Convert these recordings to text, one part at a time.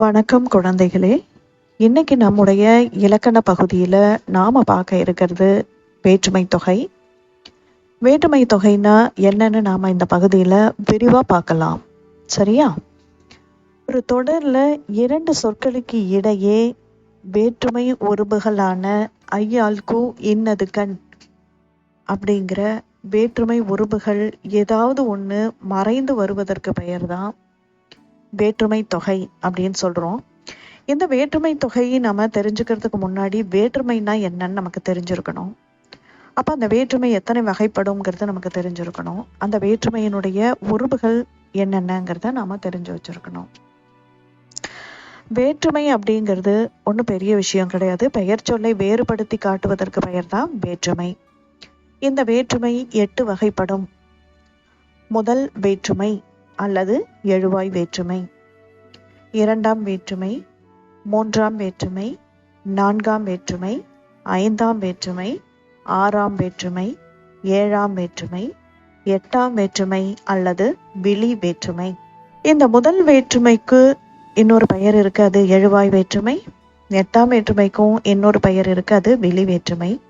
வணக்கம் குழந்தைகளே. இன்னைக்கு நம்முடைய இலக்கண பகுதியில் நாம பார்க்க இருக்கிறது வேற்றுமை தொகை. வேற்றுமை தொகைனா என்னன்னு நாம இந்த பகுதியில் விரிவாக பார்க்கலாம். சரியா? ஒரு தொடரில் இரண்டு சொற்களுக்கு இடையே வேற்றுமை உருபுகளான ஐயாள்கு இன்னது கண் அப்படிங்கிற வேற்றுமை உருபுகள் ஏதாவது ஒன்று மறைந்து வருவதற்கு பெயர் தான் வேற்றுமை தொகை அப்படின்னு சொல்றோம். இந்த வேற்றுமை தொகையை நம்ம தெரிஞ்சுக்கிறதுக்கு முன்னாடி வேற்றுமைனா என்னன்னு நமக்கு தெரிஞ்சிருக்கணும். அப்ப அந்த வேற்றுமை எத்தனை வகைப்படும்ங்கிறது நமக்கு தெரிஞ்சிருக்கணும். அந்த வேற்றுமையினுடைய உறுப்புகள் என்னென்னங்கிறத நாம தெரிஞ்சு வச்சிருக்கணும். வேற்றுமை அப்படிங்கிறது ஒன்றும் பெரிய விஷயம் கிடையாது. பெயர் சொல்லை வேறுபடுத்தி காட்டுவதற்கு பெயர் தான் வேற்றுமை. இந்த வேற்றுமை எட்டு வகைப்படும். முதல் வேற்றுமை அல்லது எழுவாய் வேற்றுமை. இரண்டாம் வேற்றுமை மூன்றாம் வேற்றுமை நான்காம் வேற்றுமை ஐந்தாம் வேற்றுமை ஆறாம் வேற்றுமை ஏழாம் வேற்றுமை எட்டாம் வேற்றுமை அல்லது விழி வேற்றுமை. இந்த முதல் வேற்றுமைக்கு இன்னொரு பெயர் இருக்கு அது எழுவாய் வேற்றுமை. எட்டாம் வேற்றுமைக்கும் இன்னொரு பெயர் இருக்கு அது விழி வேற்றுமை.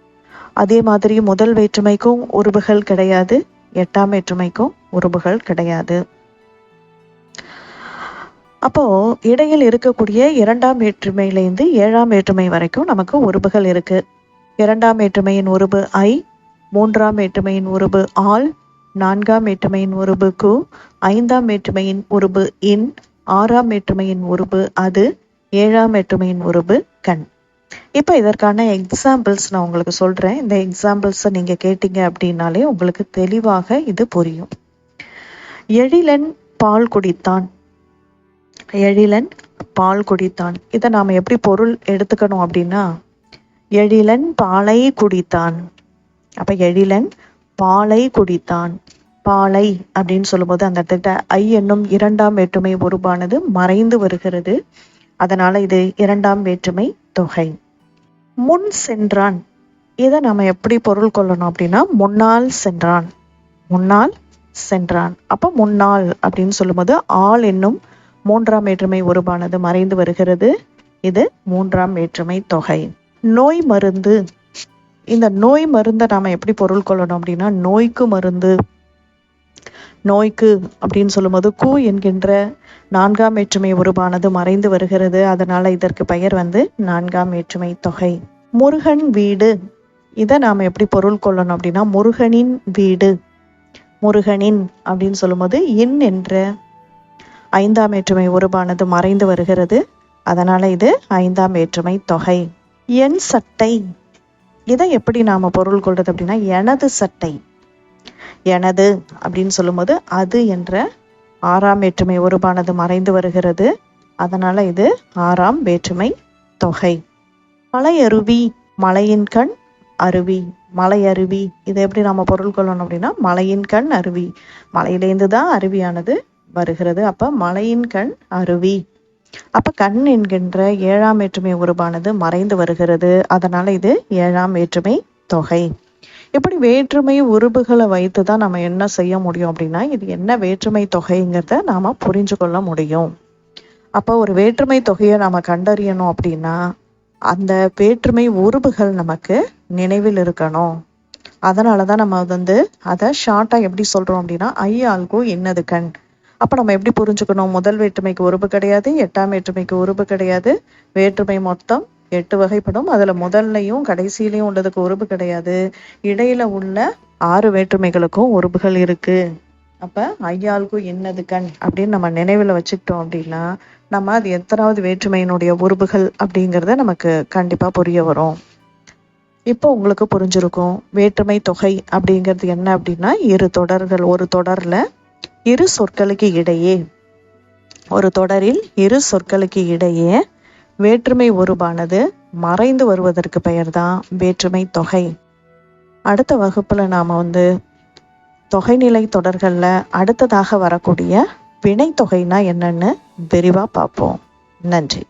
அதே மாதிரி முதல் வேற்றுமைக்கும் உறுப்புகள் கிடையாது எட்டாம் வேற்றுமைக்கும் உறுப்புகள் கிடையாது. அப்போ இடையில் இருக்கக்கூடிய இரண்டாம் வேற்றுமையிலேருந்து ஏழாம் வேற்றுமை வரைக்கும் நமக்கு உறுப்புகள் இருக்கு. இரண்டாம் வேற்றுமையின் உருபு ஐ மூன்றாம் வேற்றுமையின் உருபு ஆல் நான்காம் வேற்றுமையின் உருபு கு ஐந்தாம் வேற்றுமையின் உருபு இன் ஆறாம் வேற்றுமையின் உருபு அது ஏழாம் வேற்றுமையின் உருபு கண். இப்போ இதற்கான எக்ஸாம்பிள்ஸ் நான் உங்களுக்கு சொல்றேன். இந்த எக்ஸாம்பிள்ஸை நீங்க கேட்டீங்க அப்படின்னாலே உங்களுக்கு தெளிவாக இது புரியும். எழிலன் பால் குடித்தான். எழிலன் பால் குடித்தான். இதை நாம எப்படி பொருள் எடுத்துக்கணும் அப்படின்னா எழிலன் பாலை குடித்தான். அப்ப எழிலன் பாலை குடித்தான். பாலை அப்படின்னு சொல்லும்போது அந்த இடத்துல ஐ என்னும் இரண்டாம் வேற்றுமை உருவானது மறைந்து வருகிறது. அதனால இது இரண்டாம் வேற்றுமை தொகை. முன் சென்றான். இதை நாம எப்படி பொருள் கொள்ளணும் அப்படின்னா முன்னால் சென்றான். முன்னால் சென்றான். அப்ப முன்னாள் அப்படின்னு சொல்லும்போது ஆள் என்னும் மூன்றாம் வேற்றுமை உருவானது மறைந்து வருகிறது. இது மூன்றாம் வேற்றுமை தொகை. நோய் மருந்து. இந்த நோய் மருந்தை நாம எப்படி பொருள் கொள்ளணும் அப்படின்னா நோய்க்கு மருந்து. நோய்க்கு அப்படின்னு சொல்லும்போது கு என்கின்ற நான்காம் வேற்றுமை உருவானது மறைந்து வருகிறது. அதனால இதற்கு பெயர் வந்து நான்காம் வேற்றுமை தொகை. முருகன் வீடு. இதை நாம் எப்படி பொருள் கொள்ளணும் அப்படின்னா முருகனின் வீடு. முருகனின் அப்படின்னு சொல்லும்போது இன் என்ற ஐந்தாம் வேற்றுமை உருவானது மறைந்து வருகிறது. அதனால் இது ஐந்தாம் வேற்றுமை தொகை. என் சட்டை. இதை எப்படி நாம் பொருள் கொள்வது அப்படின்னா எனது சட்டை. எனது அப்படின்னு சொல்லும்போது அது என்ற ஆறாம் வேற்றுமை உருவானது மறைந்து வருகிறது. அதனால் இது ஆறாம் வேற்றுமை தொகை. மலையருவி மலையின் கண் அருவி. மலை அருவி இதை எப்படி நாம் பொருள் கொள்ளணும் அப்படின்னா மலையின் கண் அருவி. மலையிலேருந்து தான் அருவியானது வருகிறது. அப்ப மலையின் கண் அருவி. அப்ப கண் என்கின்ற ஏழாம் வேற்றுமை உருவானது மறைந்து வருகிறது. அதனால இது ஏழாம் வேற்றுமை தொகை. இப்படி வேற்றுமை உருபுகளை வைத்து தான் நம்ம என்ன செய்ய முடியும் அப்படின்னா இது என்ன வேற்றுமை தொகைங்கிறத நாம புரிஞ்சு கொள்ள முடியும். அப்போ ஒரு வேற்றுமை தொகையை நாம கண்டறியணும் அப்படின்னா அந்த வேற்றுமை உருபுகள் நமக்கு நினைவில் இருக்கணும். அதனால தான் நம்ம வந்து அதை ஷார்ட்டாக எப்படி சொல்கிறோம் அப்படின்னா ஐ ஆல்கோ என்னது கண். அப்போ நம்ம எப்படி புரிஞ்சுக்கணும்? முதல் வேற்றுமைக்கு உருவு கிடையாது எட்டாம் வேற்றுமைக்கு உருவு கிடையாது. வேற்றுமை மொத்தம் எட்டு வகைப்படும். அதில் முதல்லையும் கடைசியிலையும் உள்ளதுக்கு உருவு கிடையாது. இடையில உள்ள ஆறு வேற்றுமைகளுக்கும் உருவுகள் இருக்கு. அப்போ ஐயாளுக்கும் என்னது கண் அப்படின்னு நம்ம நினைவில் வச்சுக்கிட்டோம் அப்படின்னா நம்ம அது எத்தனாவது வேற்றுமையினுடைய உருவுகள் அப்படிங்கிறத நமக்கு கண்டிப்பாக புரிய வரும். இப்போ உங்களுக்கு புரிஞ்சிருக்கும். வேற்றுமை தொகை அப்படிங்கிறது என்ன அப்படின்னா இரு தொடர்கள் ஒரு தொடரில் இரு சொற்களுக்கு இடையே ஒரு தொடரில் இரு சொற்களுக்கு இடையே வேற்றுமை உருவானது மறைந்து வருவதற்கு பெயர்தான் வேற்றுமை தொகை. அடுத்த வகுப்புல நாம வந்து தொகைநிலை தொடர்களில் அடுத்ததாக வரக்கூடிய வினைத்தொகைனா என்னன்னு விரிவாக பார்ப்போம். நன்றி.